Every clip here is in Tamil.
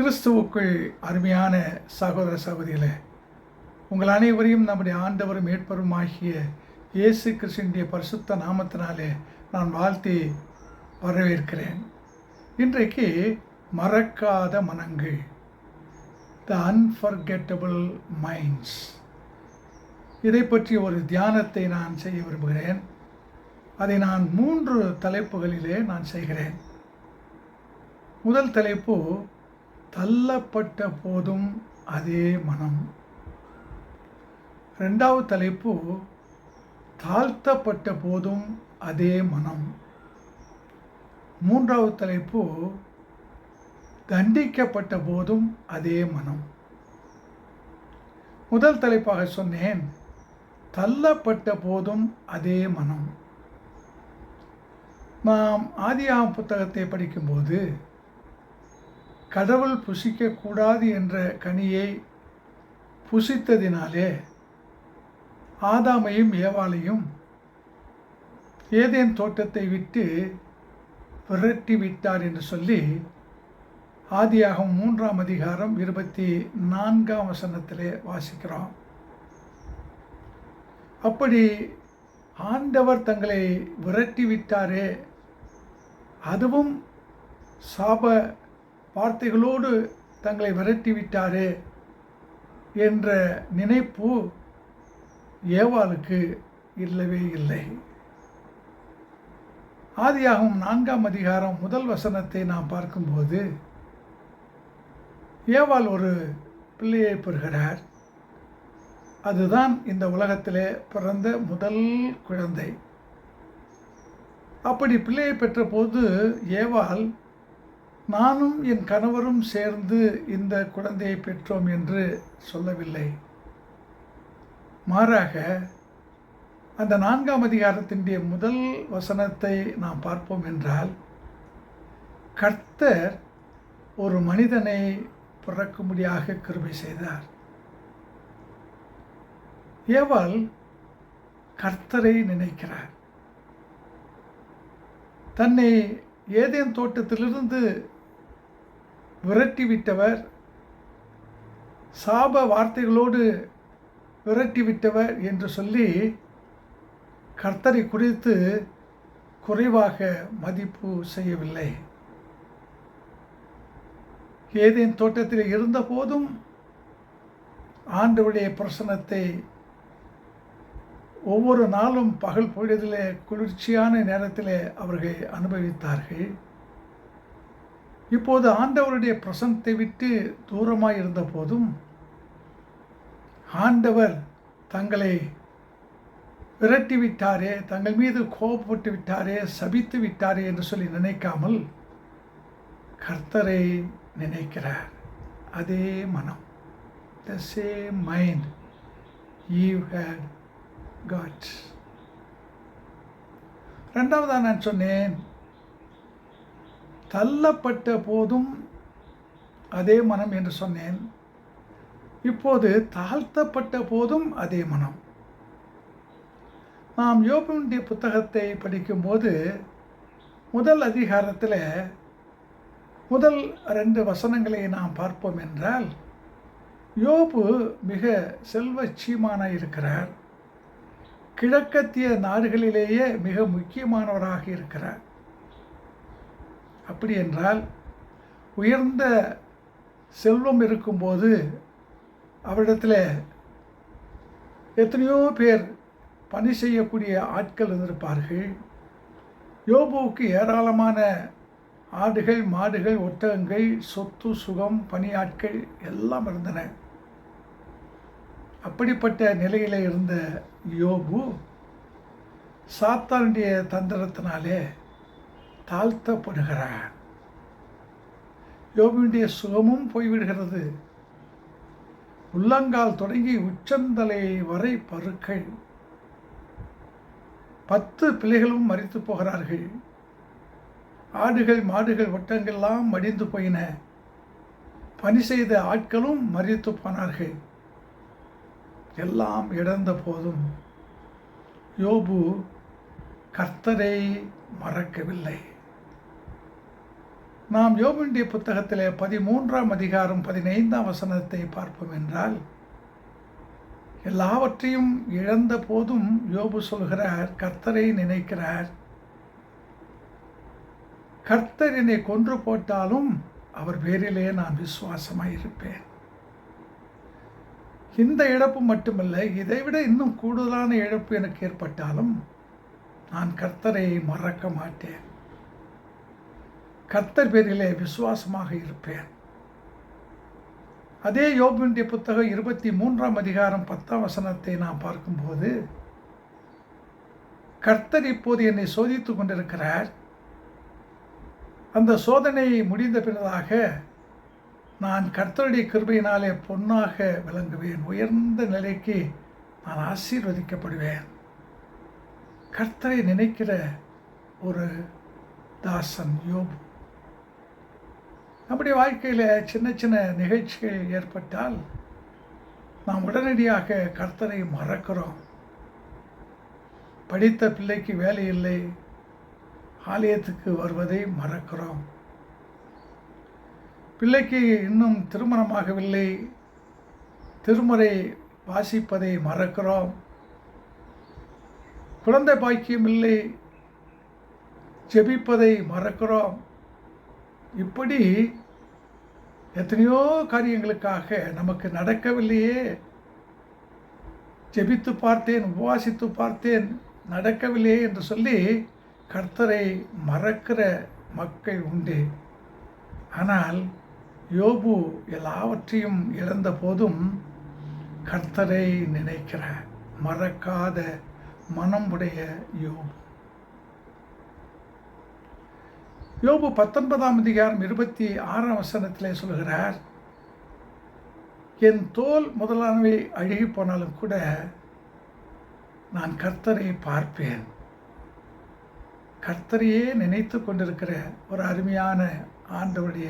கிறிஸ்துவுக்குள் அருமையான சகோதர சகோதரிகளே உங்கள் அனைவரையும் நம்முடைய ஆண்டவரும் ஏற்பரும் ஆகிய இயேசு கிறிஸ்துடைய பரிசுத்த நாமத்தினாலே நான் வாழ்த்தி வரவேற்கிறேன். இன்றைக்கு மறக்காத மனங்கள் த அன்ஃபர்கெட்டபிள் மைண்ட்ஸ் இதை பற்றி ஒரு தியானத்தை நான் செய்ய விரும்புகிறேன். அதை நான் மூன்று தலைப்புகளிலே நான் செய்கிறேன். முதல் தலைப்பு தள்ளப்பட்ட போதும் அதே மனம். ரெண்டாவது தலைப்பு தாழ்த்தப்பட்ட போதும் அதே மனம். மூன்றாவது தலைப்பு தண்டிக்கப்பட்ட போதும் அதே மனம். முதல் தலைப்பாக சொன்னேன் தள்ளப்பட்ட போதும் அதே மனம். நாம் ஆதியாகம் புத்தகத்தை படிக்கும்போது கடவுள் புசிக்கக்கூடாது என்ற கனியை புசித்ததினாலே ஆதாமையும் ஏவாளையும் ஏதேன் தோட்டத்தை விட்டு விரட்டி விட்டார் என்று சொல்லி ஆதியாகம் மூன்றாம் அதிகாரம் இருபத்தி நான்காம் வசனத்திலே வாசிக்கிறோம். அப்படி ஆண்டவர் தங்களை விரட்டி விட்டாரே அதுவும் சாப வார்த்தைகளோடு தங்களை விரட்டி விட்டாரே என்ற நினைப்பு ஏவாளுக்கு இல்லவே இல்லை. ஆதியாகும் நான்காம் அதிகாரம் முதல் வசனத்தை நாம் பார்க்கும்போது ஏவாள் ஒரு பிள்ளையை பெறுகிறார். அதுதான் இந்த உலகத்திலே பிறந்த முதல் குழந்தை. அப்படி பிள்ளையை பெற்றபோது ஏவாள் நானும் என் கணவரும் சேர்ந்து இந்த குழந்தையை பெற்றோம் என்று சொல்லவில்லை. மாறாக அந்த நான்காம் அதிகாரத்தினுடைய முதல் வசனத்தை நாம் பார்ப்போம் என்றால் கர்த்தர் ஒரு மனிதனை பிறக்கும்படியாக கிருபை செய்தார். ஏவாள் கர்த்தரை நினைக்கிறார். தன்னை ஏதேன் தோட்டத்திலிருந்து விரட்டிவிட்டவர். சாப வார்த்தைகளோடு விரட்டிவிட்டவர் என்று சொல்லி கர்த்தரை குறித்து குறைவாக மதிப்பு செய்யவில்லை. ஏதேன் தோட்டத்தில் இருந்தபோதும் ஆண்டவுடைய பிரசனத்தை ஒவ்வொரு நாளும் பகல் பொழுதிலே குளிர்ச்சியான நேரத்தில் அவர்கள் அனுபவித்தார்கள். இப்போது ஆண்டவருடைய பிரசனத்தை விட்டு தூரமாக இருந்த போதும் ஆண்டவர் தங்களை விரட்டி விட்டாரே தங்கள் மீது கோபப்பட்டு விட்டாரே சபித்து விட்டாரே என்று சொல்லி நினைக்காமல் கர்த்தரை நினைக்கிறார். அதே மனம். The same mind you had God ரெண்டாவதாக நான் சொன்னேன் தள்ளப்பட்ட போதும் அதே மனம் என்று சொன்னேன். இப்போது தாழ்த்தப்பட்ட போதும் அதே மனம். நாம் யோபனுடைய புத்தகத்தை படிக்கும்போது முதல் அதிகாரத்தில் முதல் ரெண்டு வசனங்களை நாம் பார்ப்போம் என்றால் யோபு மிக செல்வச்சீமான இருக்கிறார். கிழக்கத்திய நாடுகளிலேயே மிக முக்கியமானவராக இருக்கிறார். அப்படி என்றால் உயர்ந்த செல்வம் இருக்கும்போது அவரிடத்தில் எத்தனையோ பேர் பணி செய்யக்கூடிய ஆட்கள் இருந்திருப்பார்கள். யோபுவுக்கு ஏராளமான ஆடுகள் மாடுகள் ஒட்டகங்கள் சொத்து சுகம் பணியாட்கள் எல்லாம் இருந்தன. அப்படிப்பட்ட நிலையில் இருந்த யோபு சாத்தானுடைய தந்திரத்தினாலே தாழ்த்தப்படுகிறார். யோபுடைய சுகமும் போய்விடுகிறது. உள்ளங்கால் தொடங்கி உச்சந்தலை வரை பருக்கள். பத்து பிள்ளைகளும் மறித்து போகிறார்கள். ஆடுகள் மாடுகள் வட்டங்கள்லாம் மடிந்து போயின. பணி செய்த ஆட்களும் மறித்து போனார்கள். எல்லாம் இழந்த போதும் யோபு கர்த்தரை மறக்கவில்லை. நாம் யோபிண்டிய புத்தகத்திலே பதிமூன்றாம் அதிகாரம் பதினைந்தாம் வசனத்தை பார்ப்போம் என்றால் எல்லாவற்றையும் இழந்த போதும் யோபு சொல்கிறார் கர்த்தரை நினைக்கிறார். கர்த்தர் என்னை கொன்று போட்டாலும் அவர் பேரிலே நான் விசுவாசமாக இருப்பேன் இந்த இழப்பு மட்டுமல்ல இதைவிட இன்னும் கூடுதலான இழப்பு எனக்கு ஏற்பட்டாலும் நான் கர்த்தரை மறக்க மாட்டேன். கர்த்தர் பேரிலே விசுவாசமாக இருப்பேன். அதே யோபினுடைய புத்தகம் இருபத்தி மூன்றாம் அதிகாரம் பத்தாம் வசனத்தை நான் பார்க்கும்போது கர்த்தர் இப்போது என்னை சோதித்து கொண்டிருக்கிறார். அந்த சோதனை முடிந்த பின்னதாக நான் கர்த்தருடைய கிருபையினாலே பொன்னாக விளங்குவேன். உயர்ந்த நிலைக்கு நான் ஆசீர்வதிக்கப்படுவேன். கர்த்தரை நினைக்கிற ஒரு தாசன் யோபு. நம்முடைய வாழ்க்கையில் சின்ன சின்ன நிகழ்ச்சிகள் ஏற்பட்டால் நாம் உடனடியாக கர்த்தரை மறக்கிறோம். படித்த பிள்ளைக்கு வேலை இல்லை ஆலயத்துக்கு வருவதை மறக்கிறோம். பிள்ளைக்கு இன்னும் திருமணமாகவில்லை திருமுறை வாசிப்பதை மறக்கிறோம். குழந்தை பாக்கியம் இல்லை ஜெபிப்பதை மறக்கிறோம். இப்படி எத்தனையோ காரியங்களுக்காக நமக்கு நடக்கவில்லையே. ஜெபித்து பார்த்தேன் உபவாசித்து பார்த்தேன் நடக்கவில்லையே என்று சொல்லி கர்த்தரை மறக்கிற மக்கள் உண்டு. ஆனால் யோபு எல்லாவற்றையும் இழந்த போதும் கர்த்தரை நினைக்கிற மறக்காத மனம் உடைய யோபு. யோபு பத்தொன்பதாம் அதிகாரம் இருபத்தி ஆறாம் வசனத்திலே சொல்கிறார் என் தோல் முதலானவை அழுகி போனாலும் கூட நான் கர்த்தரை பார்ப்பேன். கர்த்தரையே நினைத்து கொண்டிருக்கிற ஒரு அருமையான ஆண்டவுடைய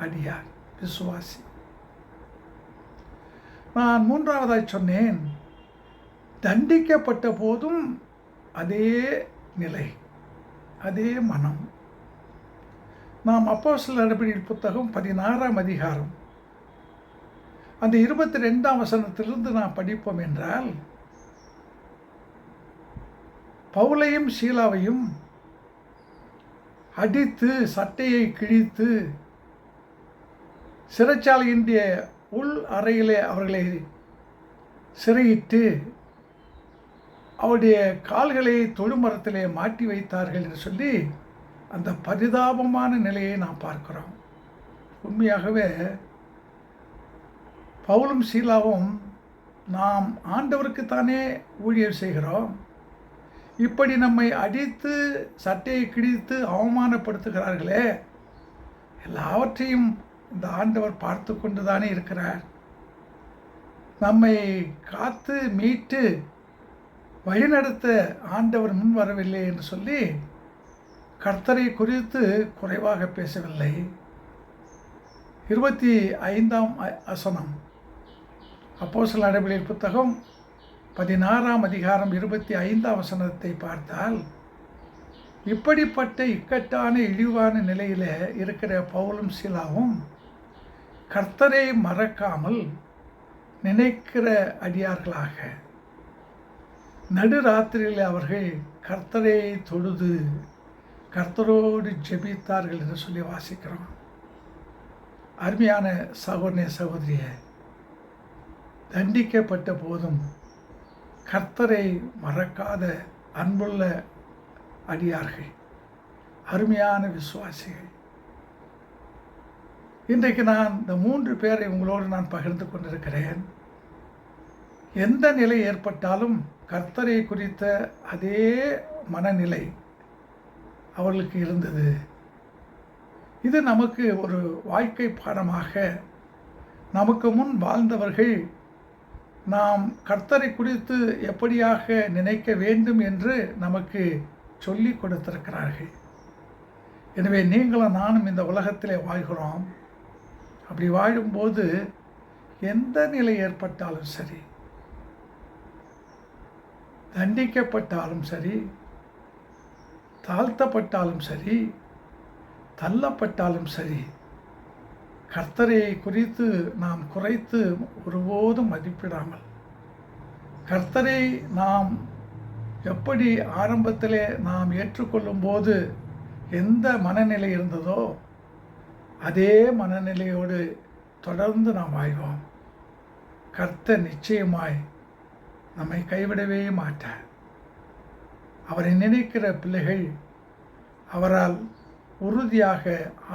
அடியார் விசுவாசி. நான் மூன்றாவதாய் சொன்னேன் தண்டிக்கப்பட்ட போதும் அதே நிலை அதே மனம் நாம் அப்போ சில நடவடிக்கை புத்தகம் பதினாறாம் அதிகாரம். அந்த இருபத்தி ரெண்டாம் வசனத்திலிருந்து நாம் படிப்போம் என்றால் பவுலையும் ஷீலாவையும் அடித்து சட்டையை கிழித்து சிறைச்சாலையின்றிய உள் அறையிலே அவர்களை சிறையிட்டு அவருடைய கால்களை தொழுமரத்திலே மாட்டி வைத்தார்கள் என்று சொல்லி அந்த பரிதாபமான நிலையை நாம் பார்க்கிறோம். உண்மையாகவே பவுலும் சீலாவும் நாம் ஆண்டவருக்குத்தானே ஊழியர் செய்கிறோம். இப்படி நம்மை அடித்து சட்டையை கிழித்து அவமானப்படுத்துகிறார்களே எல்லாவற்றையும் இந்த ஆண்டவர் பார்த்து கொண்டு தானே இருக்கிறார். நம்மை காத்து மீட்டு வழிநடத்த ஆண்டவர் முன் வரவில்லை என்று சொல்லி கர்த்தரை குறித்து குறைவாக பேசவில்லை. இருபத்தி ஐந்தாம் அசனம் அப்போசல் சில புத்தகம் பதினாறாம் அதிகாரம் இருபத்தி ஐந்தாம் வசனத்தை பார்த்தால் இப்படிப்பட்ட இக்கட்டான இழிவான நிலையில் இருக்கிற பவுலும் சிலாவும் கர்த்தரை மறக்காமல் நினைக்கிற அடியார்களாக. நடுராத்திரியில் அவர்கள் கர்த்தரை தொழுது கர்த்தரோடு ஜெபித்தார்கள் என்று சொல்லி வாசிக்கிறோம். அருமையான சகோதரே சகோதரிய தண்டிக்கப்பட்ட போதும் கர்த்தரை மறக்காத அன்புள்ள அடியார்கள் அருமையான விசுவாசிகள். இன்றைக்கு நான் இந்த மூன்று பேரை உங்களோடு நான் பகிர்ந்து கொண்டிருக்கிறேன். எந்த நிலை ஏற்பட்டாலும் கர்த்தரை குறித்த அதே மனநிலை அவர்களுக்கு இருந்தது. இது நமக்கு ஒரு வாழ்க்கை பாடமாக. நமக்கு முன் வாழ்ந்தவர்கள் நாம் கர்த்தரை குறித்து எப்படியாக நினைக்க வேண்டும் என்று நமக்கு சொல்லி கொடுத்திருக்கிறார்கள். எனவே நீங்களும் நானும் இந்த உலகத்திலே வாழ்கிறோம். அப்படி வாழும்போது எந்த நிலை ஏற்பட்டாலும் சரி தண்டிக்கப்பட்டாலும் சரி தாழ்த்தப்பட்டாலும் சரி தள்ளப்பட்டாலும் சரி கர்த்தரை குறித்து நாம் குறைத்து ஒருபோதும் மதிப்பிடாமல் கர்த்தரை நாம் எப்படி ஆரம்பத்திலே நாம் ஏற்றுக்கொள்ளும் போது எந்த மனநிலை இருந்ததோ அதே மனநிலையோடு தொடர்ந்து நாம் வாழ்வோம் கர்த்தர் நிச்சயமாய் நம்மை கைவிடவே மாட்டார். அவரை நினைக்கிற பிள்ளைகள் அவரால் உறுதியாக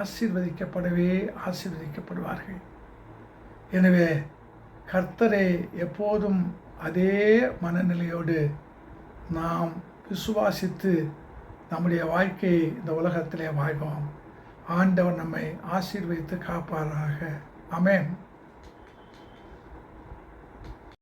ஆசீர்வதிக்கப்படவே ஆசீர்வதிக்கப்படுவார்கள். எனவே கர்த்தரை எப்போதும் அதே மனநிலையோடு நாம் விசுவாசித்து நம்முடைய வாழ்க்கையை இந்த உலகத்திலே வாழ்வோம். ஆண்டவர் நம்மை ஆசீர்வதித்து காப்பாராக. அமேன்